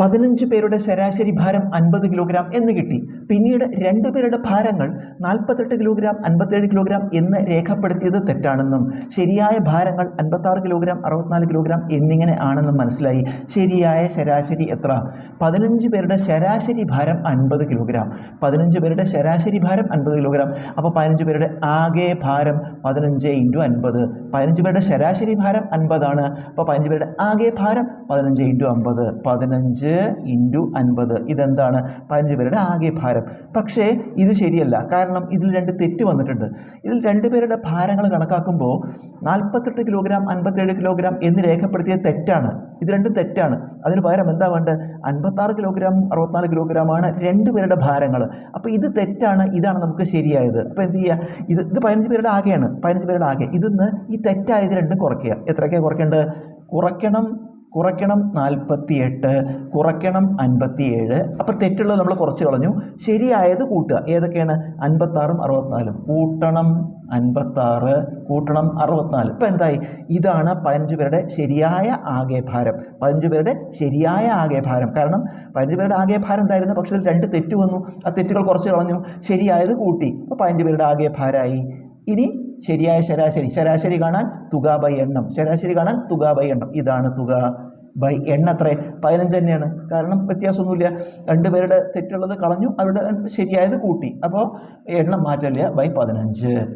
പതിനഞ്ച് പേരുടെ ശരാശരി ഭാരം അൻപത് കിലോഗ്രാം എന്ന് കിട്ടി. പിന്നീട് രണ്ടു പേരുടെ ഭാരങ്ങൾ നാൽപ്പത്തെട്ട് കിലോഗ്രാം അൻപത്തേഴ് കിലോഗ്രാം എന്ന് രേഖപ്പെടുത്തിയത് തെറ്റാണെന്നും ശരിയായ ഭാരങ്ങൾ അൻപത്താറ് കിലോഗ്രാം അറുപത്തിനാല് കിലോഗ്രാം എന്നിങ്ങനെ ആണെന്നും മനസ്സിലായി. ശരിയായ ശരാശരി എത്ര? പതിനഞ്ച് പേരുടെ ശരാശരി ഭാരം അൻപത് കിലോഗ്രാം. പതിനഞ്ച് പേരുടെ ശരാശരി ഭാരം അൻപത് കിലോഗ്രാം. അപ്പോൾ പതിനഞ്ച് പേരുടെ ആകെ ഭാരം പതിനഞ്ച് ഇന്റു അൻപത്. പതിനഞ്ച് പേരുടെ ശരാശരി ഭാരം അൻപതാണ്. അപ്പോൾ പതിനഞ്ച് പേരുടെ ആകെ ഭാരം പതിനഞ്ച് ഇന്റു അമ്പത് പതിനഞ്ച് ഇന്റു അൻപത്. ഇതെന്താണ്? പതിനഞ്ച് പേരുടെ ആകെ ഭാരം. പക്ഷേ ഇത് ശരിയല്ല. കാരണം ഇതിൽ രണ്ട് തെറ്റ് വന്നിട്ടുണ്ട്. ഇതിൽ രണ്ട് പേരുടെ ഭാരങ്ങൾ കണക്കാക്കുമ്പോൾ നാൽപ്പത്തെട്ട് കിലോഗ്രാം അൻപത്തേഴ് കിലോഗ്രാം എന്ന് രേഖപ്പെടുത്തിയത് തെറ്റാണ്. ഇത് രണ്ടും തെറ്റാണ്. അതിന് പകരം എന്താ വേണ്ടത്? അൻപത്താറ് കിലോഗ്രാം അറുപത്തിനാല് കിലോഗ്രാമാണ് രണ്ട് പേരുടെ ഭാരങ്ങൾ. അപ്പോൾ ഇത് തെറ്റാണ്. ഇതാണ് നമുക്ക് ശരിയായത്. അപ്പോൾ എന്ത് ചെയ്യുക ഇത് ഇത് പതിനഞ്ച് പേരുടെ ആകെയാണ്. പതിനഞ്ച് പേരുടെ ആകെ. ഇതിന്ന് ഈ തെറ്റായത് രണ്ടും കുറയ്ക്കുക. എത്രയൊക്കെയാണ് കുറയ്ക്കേണ്ടത്? കുറയ്ക്കണം കുറയ്ക്കണം നാൽപ്പത്തി എട്ട് കുറയ്ക്കണം അൻപത്തിയേഴ്. അപ്പോൾ തെറ്റുള്ളത് നമ്മൾ കുറച്ച് കളഞ്ഞു. ശരിയായത് കൂട്ടുക. ഏതൊക്കെയാണ്? അൻപത്താറും അറുപത്തിനാലും. കൂട്ടണം അൻപത്താറ് കൂട്ടണം അറുപത്തിനാല്. ഇപ്പം എന്തായി? ഇതാണ് പതിനഞ്ച് പേരുടെ ശരിയായ ആകെ ഭാരം പതിനഞ്ച് പേരുടെ ശരിയായ ആകെ ഭാരം കാരണം പതിനഞ്ച് പേരുടെ ആകെ ഭാരം എന്തായിരുന്നു? പക്ഷേ ഇതിൽ രണ്ട് തെറ്റ് വന്നു. ആ തെറ്റുകൾ കുറച്ച് കളഞ്ഞു. ശരിയായത് കൂട്ടി. അപ്പോൾ പതിനഞ്ച് പേരുടെ ആകെ ഭാരമായി ഇനി ശരിയായ ശരാശരി. ശരാശരി കാണാൻ തുക ബൈ എണ്ണം. ശരാശരി കാണാൻ തുക ബൈ എണ്ണം. ഇതാണ് തുക ബൈ എണ്ണ എത്ര പതിനഞ്ച് തന്നെയാണ്. കാരണം വ്യത്യാസമൊന്നുമില്ല. രണ്ടുപേരുടെ തെറ്റുള്ളത് കളഞ്ഞു അവരുടെ ശരിയായത് കൂട്ടി. അപ്പോൾ എണ്ണം മാറ്റമില്ല. ബൈ പതിനഞ്ച്.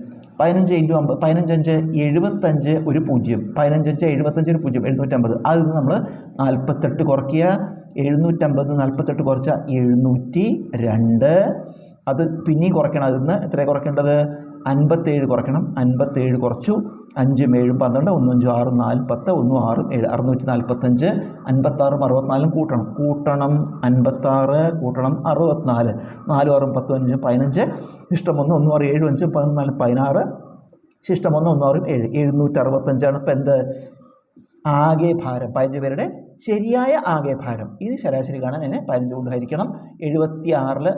പതിനഞ്ച് ഇന്റു അമ്പത് പതിനഞ്ചഞ്ച് എഴുപത്തഞ്ച് ഒരു പൂജ്യം. പതിനഞ്ചഞ്ച് എഴുപത്തഞ്ച് ഒരു പൂജ്യം. എഴുന്നൂറ്റമ്പത്. അതിൽ നിന്ന് നമ്മൾ നാൽപ്പത്തെട്ട് കുറയ്ക്കുക. എഴുന്നൂറ്റമ്പത് നാൽപ്പത്തെട്ട് കുറച്ചാൽ എഴുന്നൂറ്റി രണ്ട്. അത് പിന്നെയും കുറയ്ക്കണം. അതിൽ നിന്ന് എത്ര കുറയ്ക്കേണ്ടത്? അൻപത്തേഴ് കുറയ്ക്കണം. അൻപത്തേഴ് കുറച്ചു. അഞ്ചും ഏഴും പന്ത്രണ്ട്. ഒന്നും അഞ്ചും ആറും നാല് പത്ത്. ഒന്നും ആറും ഏഴ്. അറുന്നൂറ്റി നാൽപ്പത്തഞ്ച് അൻപത്താറും അറുപത്തിനാലും കൂട്ടണം. കൂട്ടണം അൻപത്താറ് കൂട്ടണം അറുപത്തിനാല്. നാലും ആറും പത്തും അഞ്ചും പതിനഞ്ച്. ഇഷ്ടം ഒന്ന് ഒന്നും ആറ് ഏഴും അഞ്ചും പതിനാല് പതിനാറ്. ശിഷ്ടം ഒന്ന് ഒന്നും ആറും ഏഴ്. എഴുന്നൂറ്റി അറുപത്തഞ്ചാണ് ഇപ്പം എന്ത്? ആകെ ഭാരം. പതിനഞ്ച് പേരുടെ ശരിയായ ആകെ ഭാരം. ഇനി ശരാശരി കാണാൻ എന്നെ പതിനഞ്ച് കൊണ്ട് ഹരിക്കണം. എഴുപത്തി ആറിൽ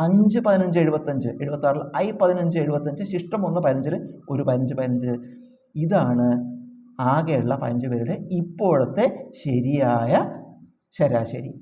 അഞ്ച് പതിനഞ്ച് എഴുപത്തഞ്ച്. എഴുപത്താറിൽ ഐ പതിനഞ്ച് എഴുപത്തഞ്ച് ശിഷ്ടം ഒന്ന് പതിനഞ്ചിൽ ഒരു പതിനഞ്ച് പതിനഞ്ച്. ഇതാണ് ആകെയുള്ള പതിനഞ്ച് പേരുടെ ഇപ്പോഴത്തെ ശരിയായ ശരാശരി.